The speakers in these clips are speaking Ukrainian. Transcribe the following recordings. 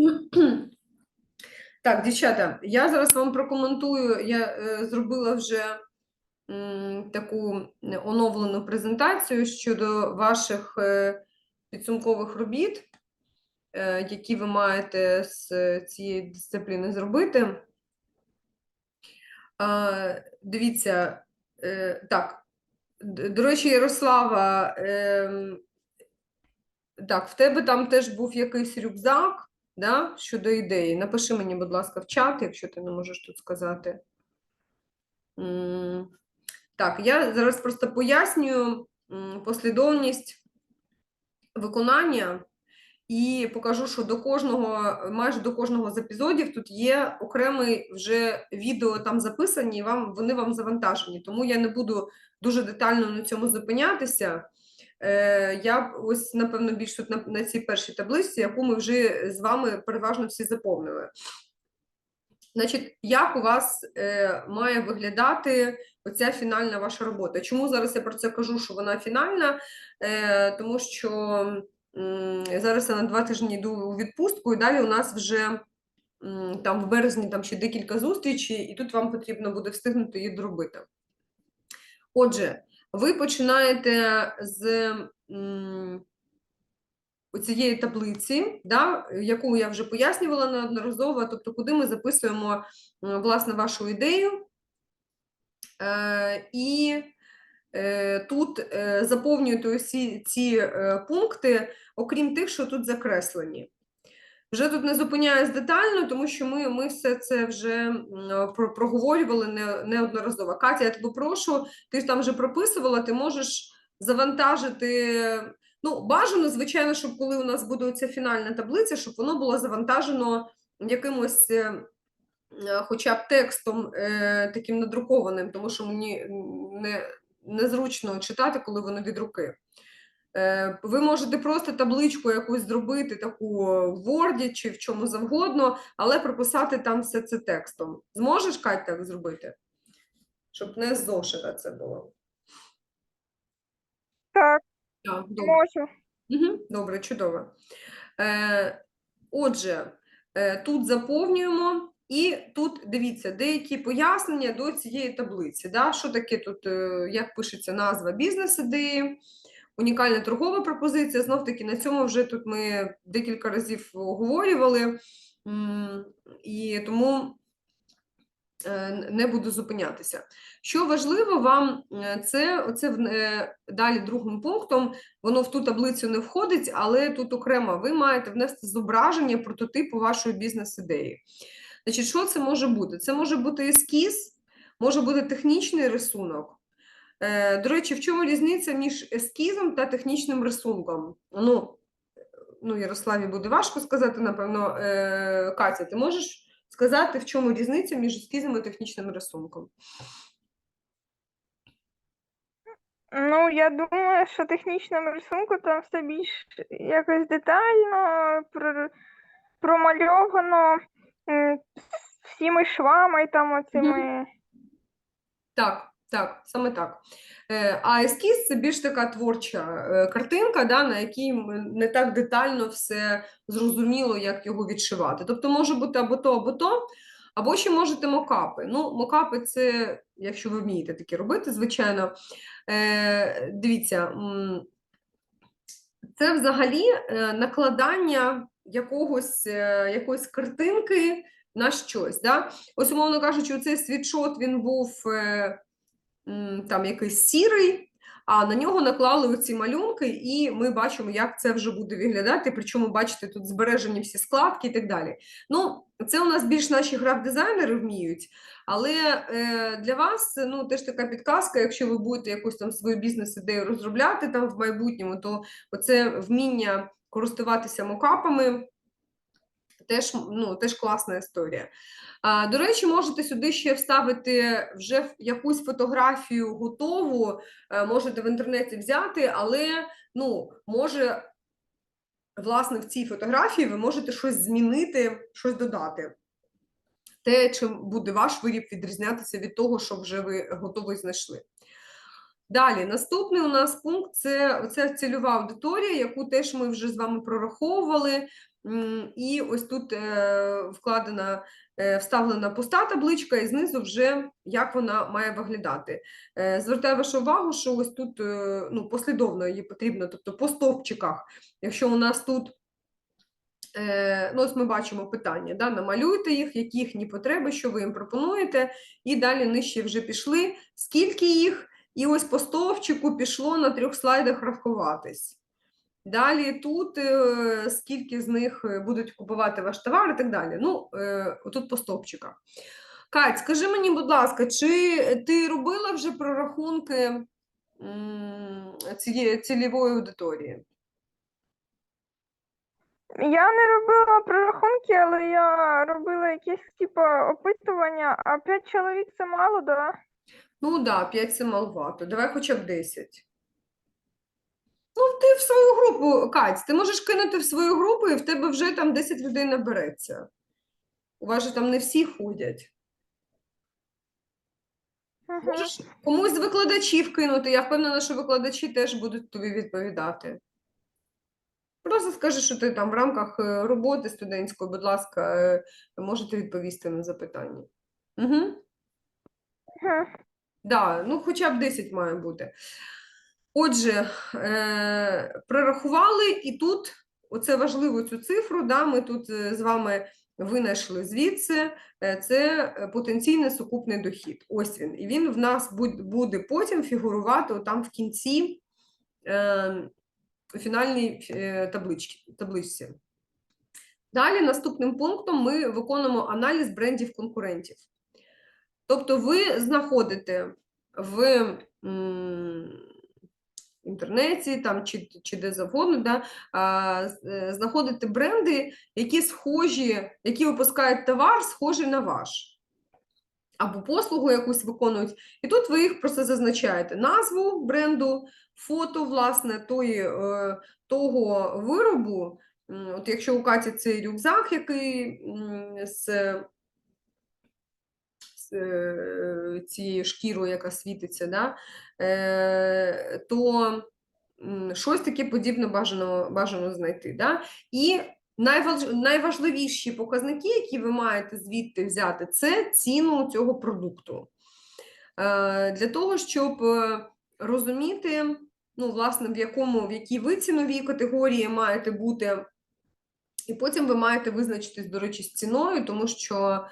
Так, дівчата, я зараз вам прокоментую. Я е, зробила вже м, таку оновлену презентацію щодо ваших е, підсумкових робіт, е, які ви маєте з цієї дисципліни зробити. А, дивіться, е, так, до речі, Ярослава, ем, так, в тебе там теж був якийсь рюкзак, да, щодо ідеї. Напиши мені, будь ласка, в чат, якщо ти не можеш тут сказати. Так, я зараз просто пояснюю послідовність виконання і покажу, що до кожного, майже до кожного з епізодів тут є окремий вже відео там записані, і вам, вони вам завантажені. Тому я не буду дуже детально на цьому зупинятися. Е, Я ось, напевно, більш тут на, на цій першій таблиці, яку ми вже з вами переважно всі заповнили. Значить, як у вас е, має виглядати оця фінальна ваша робота? Чому зараз я про це кажу, що вона фінальна? Е, тому що м, зараз я на два тижні йду у відпустку, і далі у нас вже м, там в березні там ще декілька зустрічей, і тут вам потрібно буде встигнути її доробити. Отже, ви починаєте з цієї таблиці, да, яку я вже пояснювала неодноразово, тобто куди ми записуємо власне вашу ідею. Е, і е, тут е, заповнюєте усі ці пункти, окрім тих, що тут закреслені. Вже тут не зупиняюсь детально, тому що ми, ми все це вже проговорювали не, неодноразово. Катя, я тебе прошу, ти ж там вже прописувала, ти можеш завантажити. Ну, бажано, звичайно, щоб коли у нас буде ця фінальна таблиця, щоб воно було завантажено якимось, е, е, хоча б текстом е, таким надрукованим, тому що мені не, незручно читати, коли воно від руки. Е, Ви можете просто табличку якусь зробити, таку в Word чи в чому завгодно, але прописати там все це текстом. Зможеш, Кать, так зробити? Щоб не з зошита це було. Так, Так, добре. можу. Угу, добре, чудово. Е, отже, е, тут заповнюємо, і тут дивіться деякі пояснення до цієї таблиці. Да? Що таке тут, е, як пишеться назва бізнес-ідеї, унікальна торгова пропозиція. Знов таки на цьому вже тут ми декілька разів оговорювали, і тому е, не буду зупинятися. Що важливо вам, е, це оце е, далі другим пунктом, воно в ту таблицю не входить, але тут окремо ви маєте внести зображення прототипу вашої бізнес-ідеї. Значить, що це може бути? Це може бути ескіз, може бути технічний рисунок. Е, До речі, в чому різниця між ескізом та технічним рисунком? Ну, ну Ярославі буде важко сказати, напевно, Е, Катя, ти можеш сказати, в чому різниця між ескізом і технічним рисунком? Ну, я думаю, що технічному рисунку там все більш якось детально промальовано всіми швами там оцими. Так, так, саме так. Е, А ескіз це більш така творча е, картинка, да, на якій не так детально все зрозуміло, як його відшивати. Тобто може бути або то, або то, або ще можете мокапи. Ну, мокапи це, якщо ви вмієте такі робити, звичайно. Е, Дивіться, це взагалі накладання якогось, якоїсь картинки на щось. Да? Ось, умовно кажучи, цей світшот він був там якийсь сірий, а на нього наклали оці малюнки, і ми бачимо, як це вже буде виглядати. Причому, бачите, тут збережені всі складки і так далі. Ну, це у нас більш наші граф-дизайнери вміють, але е, для вас ну, теж така підказка, якщо ви будете якусь там свою бізнес-ідею розробляти там в майбутньому, то оце вміння користуватися мокапами теж, ну, теж класна історія. А, до речі, можете сюди ще вставити вже якусь фотографію готову, е, можете в інтернеті взяти, але ну, може, власне, в цій фотографії ви можете щось змінити, щось додати. Те, чим буде ваш виріб відрізнятися від того, що вже ви готовий знайшли. Далі, наступний у нас пункт це, це цільова аудиторія, яку теж ми вже з вами прораховували. І ось тут е, вкладена, е, вставлена пуста табличка, і знизу вже як вона має виглядати. Е, Звертаю вашу увагу, що ось тут ну, послідовно її потрібно, тобто по стовпчиках. Якщо у нас тут ну, ось ми бачимо питання, да, намалюйте їх, які їхні потреби, що ви їм пропонуєте, і далі нижче вже пішли, скільки їх, і ось по стовпчику пішло на трьох слайдах рахуватись. Далі тут е, скільки з них е, будуть купувати ваш товар і так далі. Ну, е, отут по стовпчиках. Кать, скажи мені, будь ласка, чи ти робила вже прорахунки цієї цільової аудиторії? Я не робила прорахунки, але я робила якесь типу опитування, а 5 чоловік це мало, да? Ну так, да, 5 це маловато. Давай хоча б 10. Ну, ти в свою групу, Кать, ти можеш кинути в свою групу, і в тебе вже там 10 людей набереться. У вас же там не всі ходять. Можеш комусь з викладачів кинути. Я впевнена, що викладачі теж будуть тобі відповідати. Просто скажи, що ти там в рамках е, роботи студентської, будь ласка, е, можете відповісти на запитання. Угу. Мгм. Да, ну хоча б 10 має бути. Отже, е, прорахували, і тут оце важливо цю цифру. Да, ми тут е, з вами винайшли звідси. е, Це е, потенційний сукупний дохід. Ось він. І він в нас буде потім фігурувати там в кінці е, фінальній табличці, табличці. Далі, наступним пунктом, ми виконуємо аналіз брендів конкурентів. Тобто ви знаходите в інтернеті там, чи, чи де завгодно, да, а, е, знаходите бренди, які схожі, які випускають товар, схожий на ваш. Або послугу якусь виконують. І тут ви їх просто зазначаєте назву бренду, фото, власне, тої, е, того виробу. От якщо у Каті цей рюкзак, який з цією шкірою, яка світиться, да, е, то щось таке подібне бажано, бажано знайти. Да? І найважливіші показники, які ви маєте звідти взяти, це ціну цього продукту. Е, Для того, щоб е, розуміти, ну, власне, в якому, в якій ви ціновій категорії маєте бути. І потім ви маєте визначитись, до речі, з ціною, тому що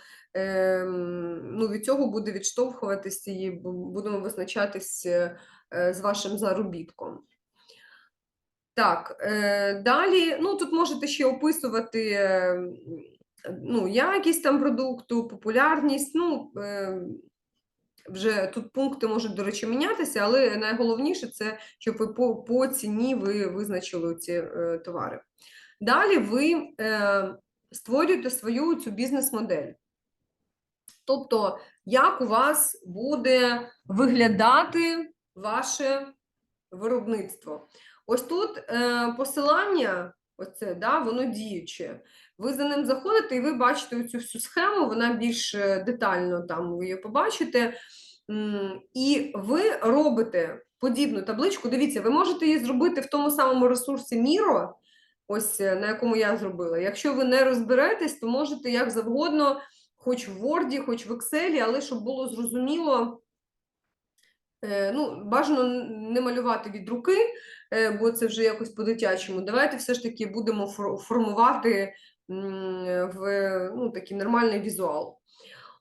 ну, від цього буде відштовхуватись і будемо визначатись е, е, з вашим заробітком. Так, е, далі, ну тут можете ще описувати ну, якість там продукту, популярність. Ну, вже тут пункти можуть, до речі, мінятися, але найголовніше це, щоб ви по, по ціні ви визначили ці е, товари. Далі ви е, створюєте свою цю бізнес-модель. Тобто, як у вас буде виглядати ваше виробництво. Ось тут е, посилання, оце, да, воно діюче. Ви за ним заходите і ви бачите цю всю схему, вона більш е, детально там ви її побачите. І ви робите подібну табличку. Дивіться, ви можете її зробити в тому самому ресурсі Miro, ось е, на якому я зробила. Якщо ви не розберетесь, то можете як завгодно, хоч в Word, хоч в Excel, але щоб було зрозуміло. Е, Ну, бажано не малювати від руки, е, бо це вже якось по-дитячому. Давайте все ж таки будемо формувати в ну, такий нормальний візуал.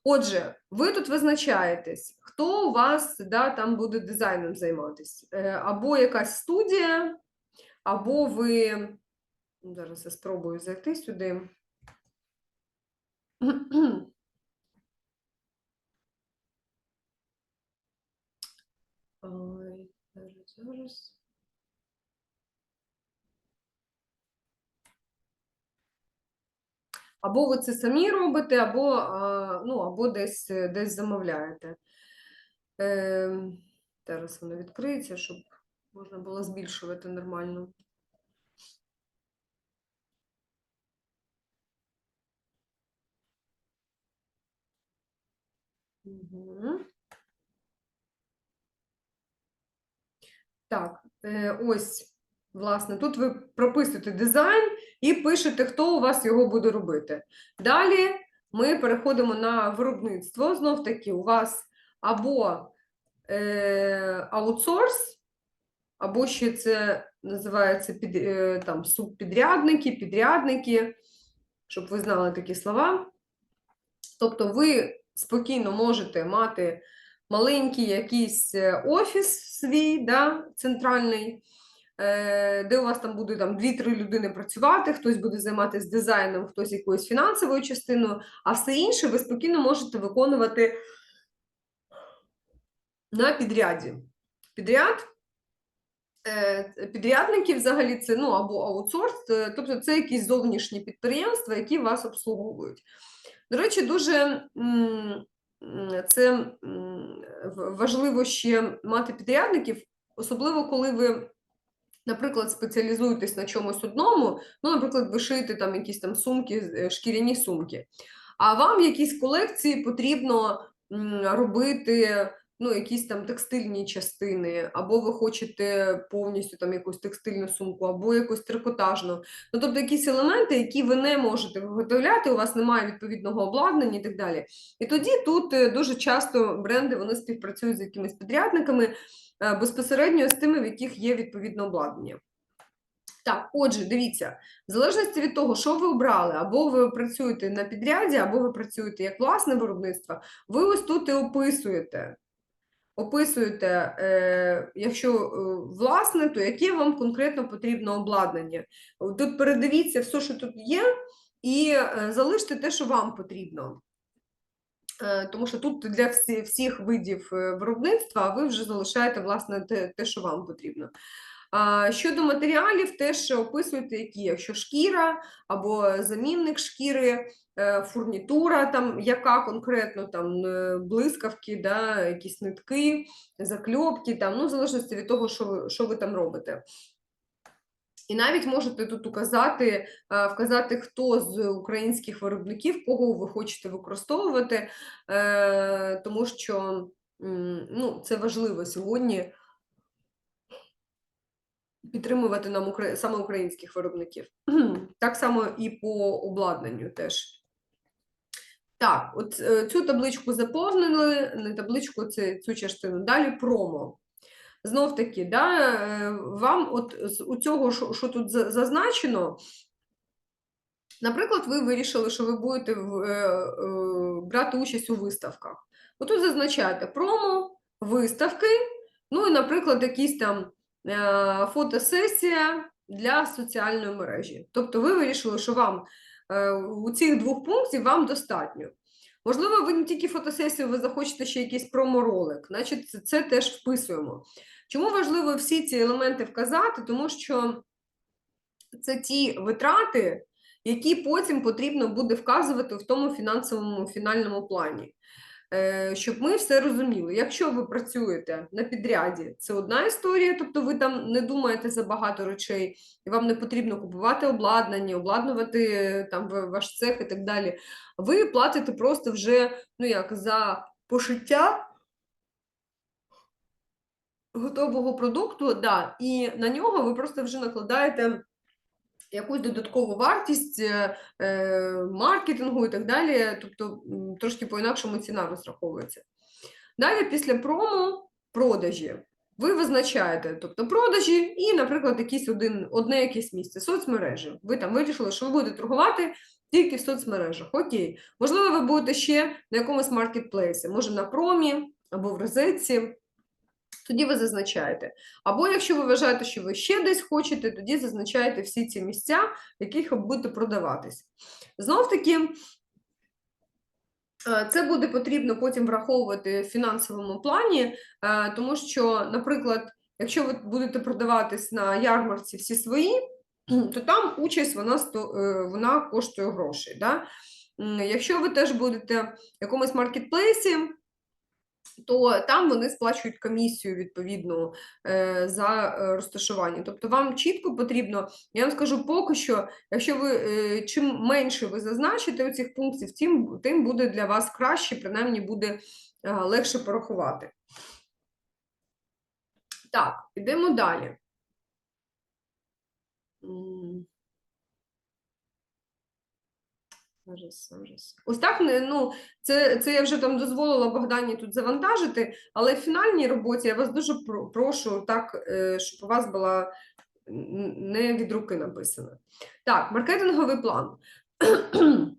Отже, ви тут визначаєтесь, хто у вас да, там буде дизайном займатися. Е, Або якась студія, або ви. Зараз я спробую зайти сюди. зараз. Або ви це самі робите, або, ну, або десь, е, десь замовляєте. Ем, Зараз воно відкриється, щоб можна було збільшувати нормально. Мгм. Так, е, ось, власне, тут ви прописуєте дизайн і пишете, хто у вас його буде робити. Далі ми переходимо на виробництво. Знов таки, у вас або е, аутсорс, або ще це називається під, е, там, субпідрядники, підрядники, щоб ви знали такі слова. Тобто ви спокійно можете мати маленький якийсь е, офіс свій, да, центральний, е, де у вас там буде там 2-3 людини працювати, хтось буде займатися дизайном, хтось якоюсь фінансовою частиною, а все інше ви спокійно можете виконувати на підряді. Підряд, е, підрядники взагалі це ну, або аутсорс, тобто це якісь зовнішні підприємства, які вас обслуговують. До речі, дуже це важливо ще мати підрядників, особливо коли ви, наприклад, спеціалізуєтесь на чомусь одному. Ну, наприклад, ви шиєте там якісь там сумки, е, шкіряні сумки. А вам в якійсь колекції потрібно робити ну, якісь там текстильні частини, або ви хочете повністю там якусь текстильну сумку, або якусь трикотажну. Ну, тобто якісь елементи, які ви не можете виготовляти, у вас немає відповідного обладнання і так далі. І тоді тут е, дуже часто бренди вони співпрацюють з якимись підрядниками е, безпосередньо з тими, в яких є відповідне обладнання. Так, отже, дивіться, в залежності від того, що ви обрали, або ви працюєте на підряді, або ви працюєте як власне виробництво, ви ось тут і описуєте. Описуєте, е, якщо е, власне, то яке вам конкретно потрібно обладнання. Тут передивіться все, що тут є, і е, залиште те, що вам потрібно. Е, Тому що тут для всі, всіх видів виробництва ви вже залишаєте власне те, те, що вам потрібно. Щодо матеріалів, теж описуєте, які, якщо шкіра або замінник шкіри, фурнітура, там, яка конкретно там е, блискавки, да, якісь нитки, закльопки, там, ну, в залежності від того, що ви, що ви там робите. І навіть можете тут указати, е, вказати, хто з українських виробників, кого ви хочете використовувати, е, тому що ну, це важливо сьогодні підтримувати нам саме українських виробників. Так само і по обладнанню теж. Так, от е, цю табличку заповнили, не табличку, це цю частину. Далі промо. Знов таки, да, е, вам от у цього, що, тут зазначено, наприклад, ви вирішили, що ви будете в- е, е, брати участь у виставках. Отут зазначаєте промо, виставки, ну і, наприклад, якісь там фотосесія для соціальної мережі. Тобто ви вирішили, що вам у цих двох пунктів вам достатньо. Можливо, ви не тільки фотосесію, ви захочете ще якийсь промо-ролик, значить, це, це теж вписуємо. Чому важливо всі ці елементи вказати? Тому що це ті витрати, які потім потрібно буде вказувати в тому фінансовому фінальному плані. Е, Щоб ми все розуміли. Якщо ви працюєте на підряді, це одна історія, тобто ви там не думаєте за багато речей, і вам не потрібно купувати обладнання, обладнувати е, там ваш цех і так далі. Ви платите просто вже ну як за пошиття готового продукту, да, і на нього ви просто вже накладаєте якусь додаткову вартість е, е, маркетингу і так далі, тобто трошки по-інакшому ціна розраховується. Далі після промо продажі. Ви визначаєте, тобто продажі, і, наприклад, якийсь один, одне якесь місце, соцмережі. Ви там вирішили, що ви будете торгувати тільки в соцмережах. Окей. Можливо, ви будете ще на якомусь маркетплейсі, може на промі або в розетці. Тоді ви зазначаєте. Або якщо ви вважаєте, що ви ще десь хочете, тоді зазначаєте всі ці місця, в яких ви будете продаватись. Знов таки, е, це буде потрібно потім враховувати в фінансовому плані, е, тому що, наприклад, якщо ви будете продаватись на ярмарці всі свої, то там участь вона, е, вона коштує грошей. Да? Якщо ви теж будете в якомусь маркетплейсі, то там вони сплачують комісію відповідну е, за е, розташування. Тобто вам чітко потрібно, я вам скажу поки що, якщо ви е, чим менше ви зазначите цих пунктів, тим, тим буде для вас краще, принаймні буде легше порахувати. Так, йдемо далі. Зараз, зараз. Ось так, ну, це, це я вже там дозволила Богдані тут завантажити, але в фінальній роботі я вас дуже прошу так, е, щоб у вас була не від руки написана. Так, маркетинговий план.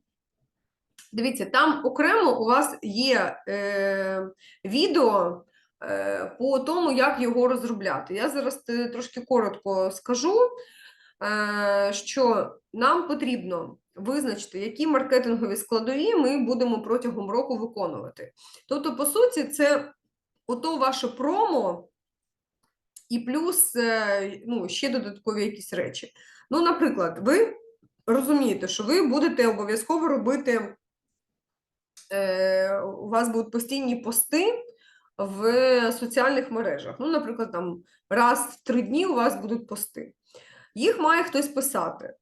Дивіться, там окремо у вас є е, відео е, по тому, як його розробляти. Я зараз е, трошки коротко скажу, е, що нам потрібно визначити, які маркетингові складові ми будемо протягом року виконувати. Тобто, по суті, це ото ваше промо і плюс е, ну, ще додаткові якісь речі. Ну, наприклад, ви розумієте, що ви будете обов'язково робити е, у вас будуть постійні пости в соціальних мережах. Ну, наприклад, там раз в три дні у вас будуть пости. Їх має хтось писати.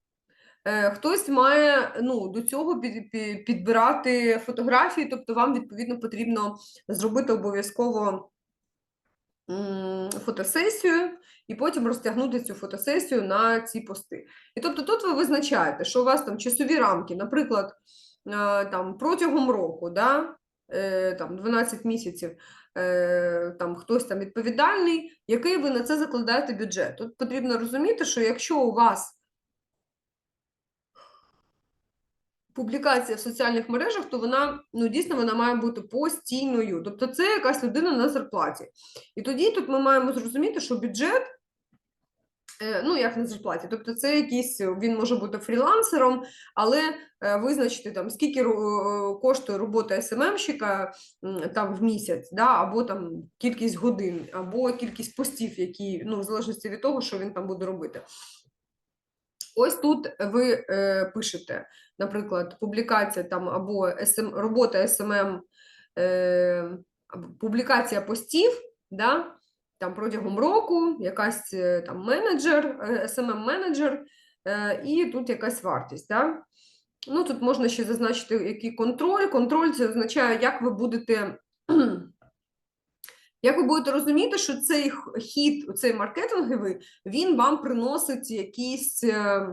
Е, Хтось має ну, до цього під, під- підбирати фотографії, тобто вам, відповідно, потрібно зробити обов'язково фотосесію і потім розтягнути цю фотосесію на ці пости. І тобто тут ви визначаєте, що у вас там часові рамки, наприклад, е, там протягом року, да, е, там 12 місяців, там хтось там відповідальний, який ви на це закладаєте бюджет. Тут потрібно розуміти, що якщо у вас публікація в соціальних мережах, то вона ну дійсно вона має бути постійною. Тобто це якась людина на зарплаті. І тоді тут ми маємо зрозуміти, що бюджет. е, Ну, як на зарплаті, тобто це якийсь, він може бути фрілансером, але е, визначити там, скільки е, коштує робота СММщика там в місяць, да, або там кількість годин, або кількість постів, які, ну, в залежності від того, що він там буде робити. Ось тут ви е, пишете, наприклад, публікація там або СМ, робота СММ, е, публікація постів, да, там протягом року, якась е, там менеджер, е, SMM-менеджер, е, і тут якась вартість. Да? Ну, тут можна ще зазначити, який контроль. Контроль це означає, як ви будете. Як ви будете розуміти, що цей хід, цей маркетинговий, він вам приносить якісь е,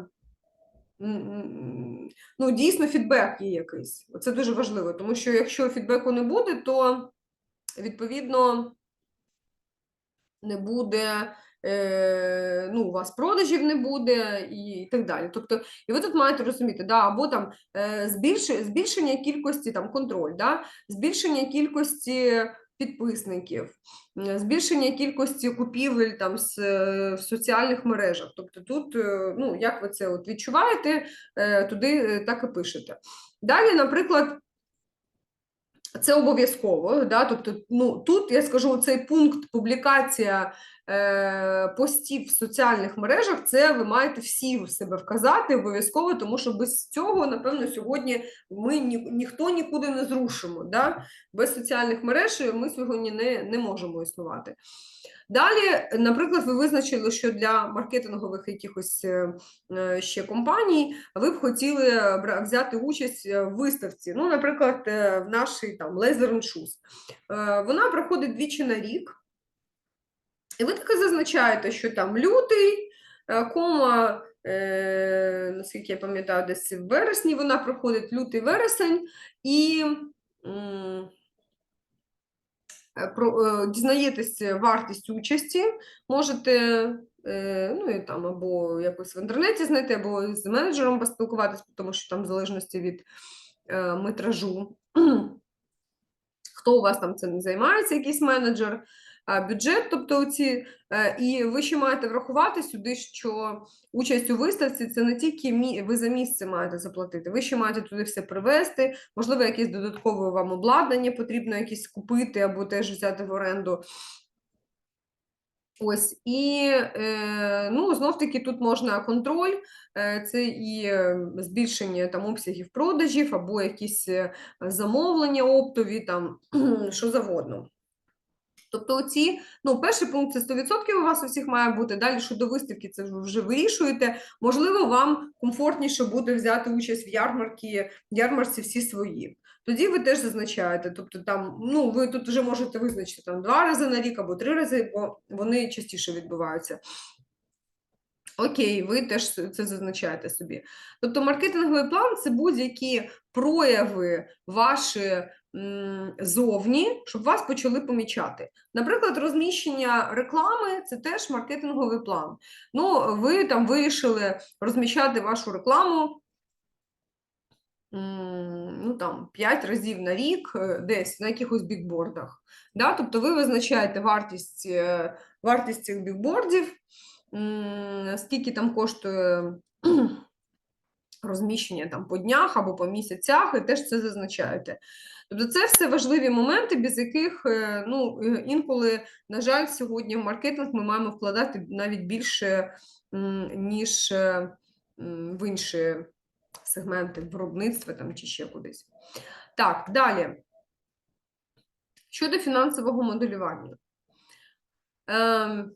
ну, дійсно фідбек є якийсь. Це дуже важливо, тому що якщо фідбеку не буде, то відповідно не буде, е, ну, у вас продажів не буде і так далі. Тобто, і ви тут маєте розуміти, да, або там е, збільшення кількості там контроль, да, збільшення кількості підписників, е, збільшення кількості купівель там з, е, в соціальних мережах. Тобто тут, е, ну, як ви це от відчуваєте, туди так і пишете. Далі, наприклад, це обов'язково, да? тобто, ну, тут я скажу цей пункт публікація постів в соціальних мережах, це ви маєте всі в себе вказати обов'язково, тому що без цього, напевно, сьогодні ми ні, ніхто нікуди не зрушимо. Да? Без соціальних мереж ми сьогодні не, не можемо існувати. Далі, наприклад, ви визначили, що для маркетингових якихось е, е, ще компаній ви б хотіли взяти участь е, в виставці. Ну, наприклад, е, в нашій там Laser. Е, Вона проходить двічі на рік. І ви таке зазначаєте, що там лютий, е, кома, е, наскільки я пам'ятаю, десь в вересні вона проходить лютий вересень, і м, е, про, е, дізнаєтесь вартість участі, можете е, ну, і там, або якось в інтернеті знайти, або з менеджером поспілкуватись, тому що там в залежності від е, метражу. Хто у вас там цим займається, якийсь менеджер, бюджет, тобто оці, е, і ви ще маєте врахувати сюди, що участь у виставці це не тільки ви за місце маєте заплатити, ви ще маєте туди все привезти, можливо, якесь додаткове вам обладнання потрібно якісь купити або теж взяти в оренду. Ось, і е, ну, знов-таки тут можна контроль, е, це і збільшення там обсягів продажів, або якісь замовлення оптові, там, що завгодно. Тобто оці, ну, перший пункт це 100% у вас у всіх має бути, далі щодо виставки це вже вирішуєте. Можливо, вам комфортніше буде взяти участь в ярмарці, ярмарці всі свої. Тоді ви теж зазначаєте. Тобто там, ну, ви тут вже можете визначити там два рази на рік або три рази, бо вони частіше відбуваються. Окей, ви теж це зазначаєте собі. Тобто маркетинговий план це будь-які прояви ваші м, зовні, щоб вас почали помічати. Наприклад, розміщення реклами це теж маркетинговий план. Ну, ви там вирішили розміщати вашу рекламу ну, там, 5 разів на рік е, десь на якихось бікбордах. Да? Тобто ви визначаєте вартість, е, вартість цих бікбордів, скільки там коштує розміщення там, по днях або по місяцях, і теж це зазначаєте. Тобто це все важливі моменти, без яких е, ну, е, інколи, на жаль, сьогодні в маркетинг ми маємо вкладати навіть більше, ніж е, в інші сегменти виробництва там, чи ще кудись. Так, далі. Щодо фінансового моделювання. Ем,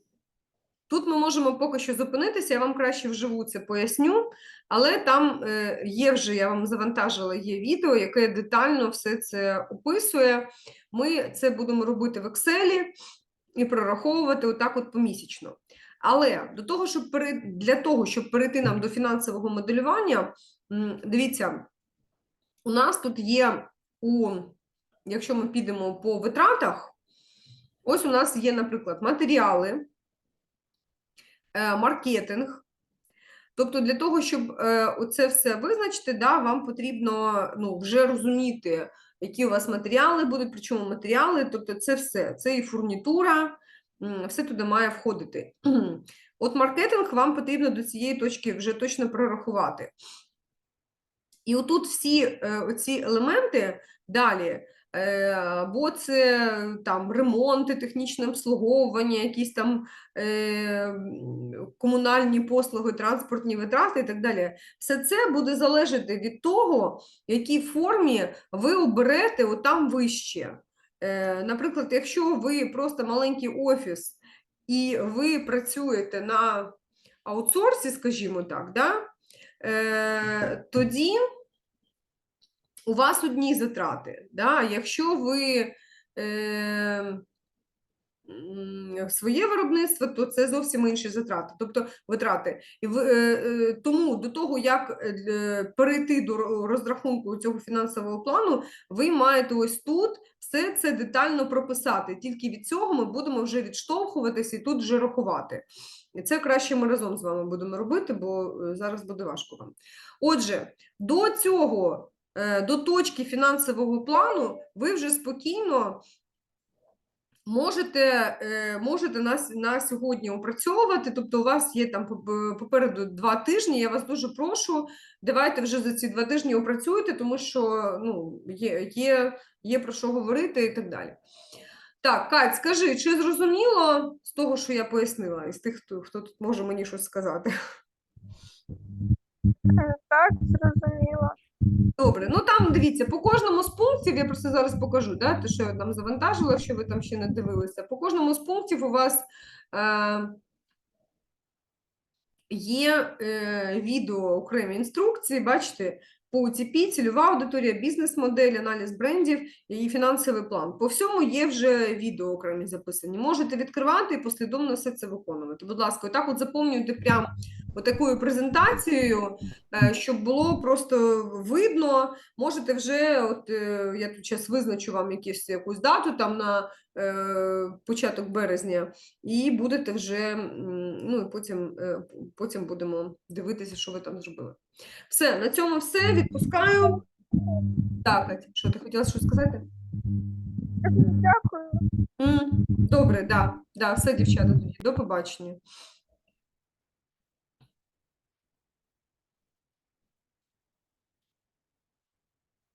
Тут ми можемо поки що зупинитися, я вам краще вживу це поясню, але там е, є вже, я вам завантажила, є відео, яке детально все це описує. Ми це будемо робити в Excel і прораховувати отак от помісячно. Але до того, щоб для того, щоб перейти нам до фінансового моделювання, дивіться, у нас тут є, у, якщо ми підемо по витратах, ось у нас є, наприклад, матеріали маркетинг. Тобто для того, щоб е, оце все визначити, да, вам потрібно ну, вже розуміти, які у вас матеріали будуть, причому матеріали, тобто це все, це і фурнітура, все туди має входити. От маркетинг вам потрібно до цієї точки вже точно прорахувати. І отут всі е, оці елементи далі, е, бо це там ремонти, технічне обслуговування, якісь там е, комунальні послуги, транспортні витрати і так далі. Все це буде залежати від того, в якій формі ви оберете отам вище. Е, Наприклад, якщо ви просто маленький офіс і ви працюєте на аутсорсі, скажімо так, да? е, тоді у вас одні затрати. Да? Якщо ви е, своє виробництво, то це зовсім інші затрати, тобто витрати. І ви, е, е, тому до того, як е, перейти до розрахунку цього фінансового плану, ви маєте ось тут все це детально прописати. Тільки від цього ми будемо вже відштовхуватися і тут вже рахувати. І це краще ми разом з вами будемо робити, бо е, зараз буде важко вам. Отже, до цього, до точки фінансового плану, ви вже спокійно можете, е, можете на, на сьогодні опрацьовувати. Тобто, у вас є там попереду два тижні. Я вас дуже прошу, давайте вже за ці два тижні опрацюйте, тому що ну, є, є, є про що говорити і так далі. Так, Кать, скажи, чи зрозуміло з того, що я пояснила, із тих, хто, хто тут може мені щось сказати? Е, Так, зрозуміло. Добре, ну там дивіться, по кожному з пунктів, я просто зараз покажу, да, те, що я там завантажила, якщо ви там ще не дивилися. По кожному з пунктів у вас е, є е, відео окремі інструкції, бачите, по UTP, цільова аудиторія, бізнес-модель, аналіз брендів і фінансовий план. По всьому є вже відео окремі записані. Можете відкривати і послідовно все це виконувати. Будь ласка, отак от заповнюйте прям отакою презентацією, е, щоб було просто видно. Можете вже, от е, я тут зараз визначу вам якусь якусь дату там на е, початок березня, і будете вже, ну і потім, потім будемо дивитися, що ви там зробили. Все, на цьому все. Відпускаю. Так, Кать, що ти хотіла щось сказати? Дякую. Добре, да, да, все, дівчата, тоді. До побачення.